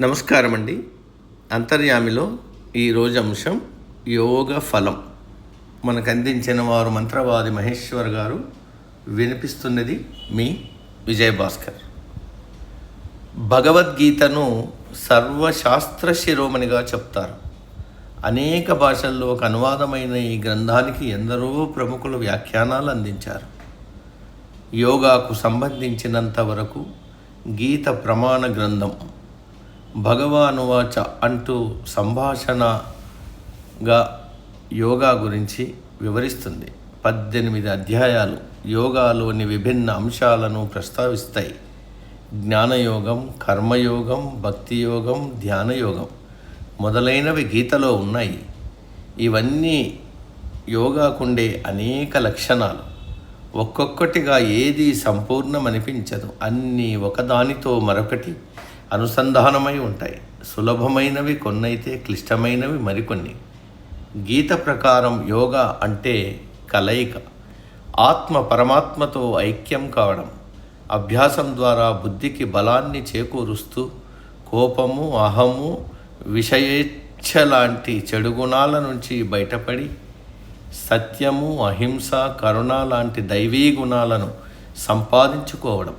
నమస్కారం అండి అంతర్యామిలో ఈరోజు అంశం యోగ ఫలం. మనకు అందించిన వారు మంత్రవాది మహేశ్వర్ గారు వినిపిస్తున్నది మీ విజయభాస్కర్. భగవద్గీతను సర్వశాస్త్ర శిరోమణిగా చెప్తారు. అనేక భాషల్లో ఒక అనువాదమైన ఈ గ్రంథానికి ఎందరో ప్రముఖులు వ్యాఖ్యానాలు అందించారు. యోగాకు సంబంధించినంత వరకు గీత ప్రమాణ గ్రంథం భగవానువాచ అంటూ సంభాషణగా యోగా గురించి వివరిస్తుంది. పద్దెనిమిది అధ్యాయాలు యోగాలోని విభిన్న అంశాలను ప్రస్తావిస్తాయి. జ్ఞానయోగం కర్మయోగం భక్తి యోగం ధ్యానయోగం మొదలైనవి గీతలో ఉన్నాయి. ఇవన్నీ యోగాకుండే అనేక లక్షణాలు. ఒక్కొక్కటిగా ఏది సంపూర్ణమనిపించదు. అన్నీ ఒకదానితో మరొకటి అనుసంధానమై ఉంటాయి. సులభమైనవి కొన్నైతే క్లిష్టమైనవి మరికొన్ని. గీత ప్రకారం యోగా అంటే కలయిక. ఆత్మ పరమాత్మతో ఐక్యం కావడం. అభ్యాసం ద్వారా బుద్ధికి బలాన్ని చేకూరుస్తూ కోపము అహము విషయేచ్ఛ లాంటి చెడు గుణాల నుంచి బయటపడి సత్యము అహింస కరుణ లాంటి దైవీ గుణాలను సంపాదించుకోవడం.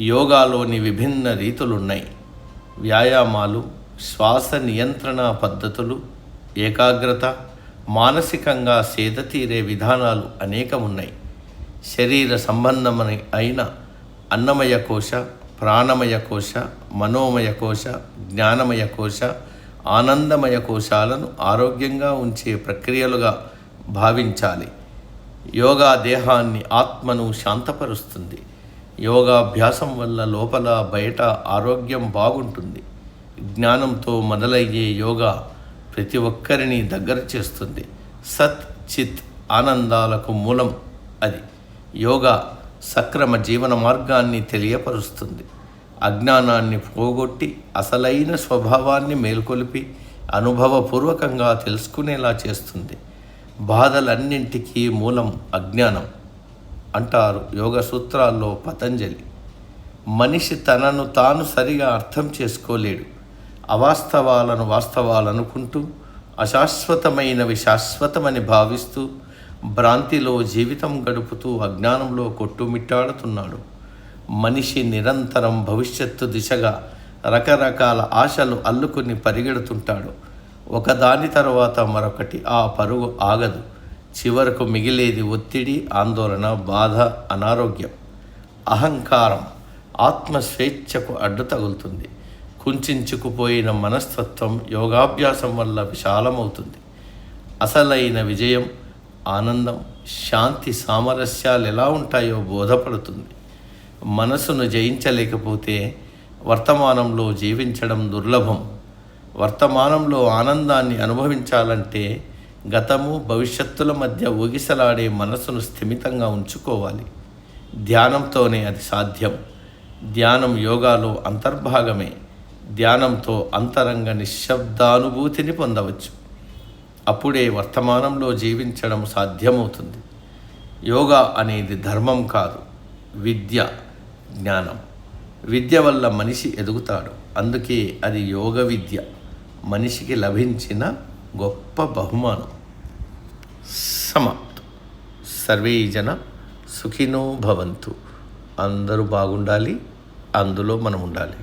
యోగాలోని విభిన్న రీతులున్నాయి. వ్యాయామాలు శ్వాస నియంత్రణ పద్ధతులు ఏకాగ్రత మానసికంగా సేద తీరే విధానాలు అనేకమున్నాయి. శరీర సంబంధమని అయిన అన్నమయ కోశ ప్రాణమయ కోశ మనోమయ కోశ జ్ఞానమయ కోశ ఆనందమయ కోశాలను ఆరోగ్యంగా ఉంచే ప్రక్రియలుగా భావించాలి. యోగా దేహాన్ని ఆత్మను శాంతపరుస్తుంది. యోగాభ్యాసం వల్ల లోపల బయట ఆరోగ్యం బాగుంటుంది. జ్ఞానంతో మొదలయ్యే యోగా ప్రతి ఒక్కరిని దగ్గర చేస్తుంది. సత్ చిత్ ఆనందాలకు మూలం అది. యోగా సక్రమ జీవన మార్గాన్ని తెలియపరుస్తుంది. అజ్ఞానాన్ని పోగొట్టి అసలైన స్వభావాన్ని మేల్కొలిపి అనుభవపూర్వకంగా తెలుసుకునేలా చేస్తుంది. బాధలన్నింటికీ మూలం అజ్ఞానం. అంటారు యోగ సూత్రాల్లో పతంజలి. మనిషి తనను తాను సరిగా అర్థం చేసుకోలేడు. అవాస్తవాలను వాస్తవాలనుకుంటూ అశాశ్వతమైనవి శాశ్వతమని భావిస్తూ భ్రాంతిలో జీవితం గడుపుతూ అజ్ఞానంలో కొట్టుమిట్టాడుతున్నాడు. మనిషి నిరంతరం భవిష్యత్తు దిశగా రకరకాల ఆశలు అల్లుకుని పరిగెడుతుంటాడు. ఒకదాని తర్వాత మరొకటి ఆ పరుగు ఆగదు. చివరకు మిగిలేది ఒత్తిడి ఆందోళన బాధ అనారోగ్యం. అహంకారం ఆత్మ స్వేచ్ఛకు అడ్డు తగులుతుంది. కుంచుకుపోయిన మనస్తత్వం యోగాభ్యాసం వల్ల విశాలమవుతుంది. అసలైన విజయం ఆనందం శాంతి సామరస్యాలు ఎలా ఉంటాయో బోధపడుతుంది. మనసును జయించలేకపోతే వర్తమానంలో జీవించడం దుర్లభం. వర్తమానంలో ఆనందాన్ని అనుభవించాలంటే గతము భవిష్యత్తుల మధ్య ఊగిసలాడే మనసును స్థిమితంగా ఉంచుకోవాలి. ధ్యానంతోనే అది సాధ్యం. ధ్యానం యోగాలో అంతర్భాగమే. ధ్యానంతో అంతరంగ నిశ్శబ్దానుభూతిని పొందవచ్చు. అప్పుడే వర్తమానంలో జీవించడం సాధ్యమవుతుంది. యోగా అనేది ధర్మం కాదు విద్య జ్ఞానం. విద్య వల్ల మనిషి ఎదుగుతాడు. అందుకే అది యోగ విద్య. మనిషికి లభించిన గొప్ప బహుమానం. సమాప్తం. సర్వే జన సుఖినో భవంతు. అందరూ బాగుండాలి అందులో మనం ఉండాలి.